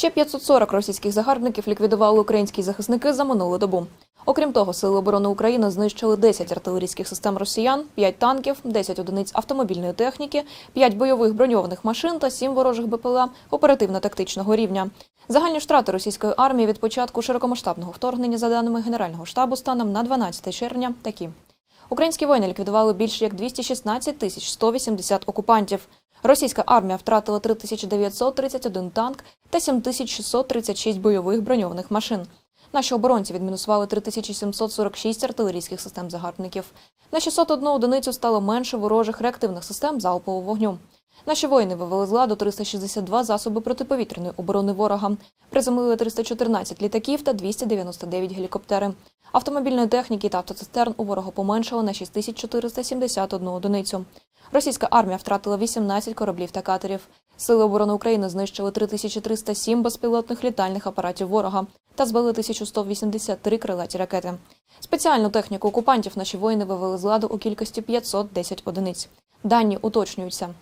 Ще 540 російських загарбників ліквідували українські захисники за минулу добу. Окрім того, сили оборони України знищили 10 артилерійських систем росіян, 5 танків, 10 одиниць автомобільної техніки, 5 бойових броньованих машин та 7 ворожих БПЛА оперативно-тактичного рівня. Загальні втрати російської армії від початку широкомасштабного вторгнення, за даними Генерального штабу, станом на 12 червня такі. Українські воїни ліквідували більше як 216 тисяч 180 окупантів. Російська армія втратила 3931 танк та 7636 бойових броньованих машин. Наші оборонці відмінусували 3746 артилерійських систем загарбників. На 601 одиницю стало менше ворожих реактивних систем залпового вогню. Наші воїни вивели з ладу 362 засоби протиповітряної оборони ворога, приземлили 314 літаків та 299 гелікоптери. Автомобільної техніки та автоцистерн у ворога поменшало на 6471 одиницю. Російська армія втратила 18 кораблів та катерів. Сили оборони України знищили 3307 безпілотних літальних апаратів ворога та збили 1183 крилаті ракети. Спеціальну техніку окупантів наші воїни вивели з ладу у кількості 510 одиниць. Дані уточнюються.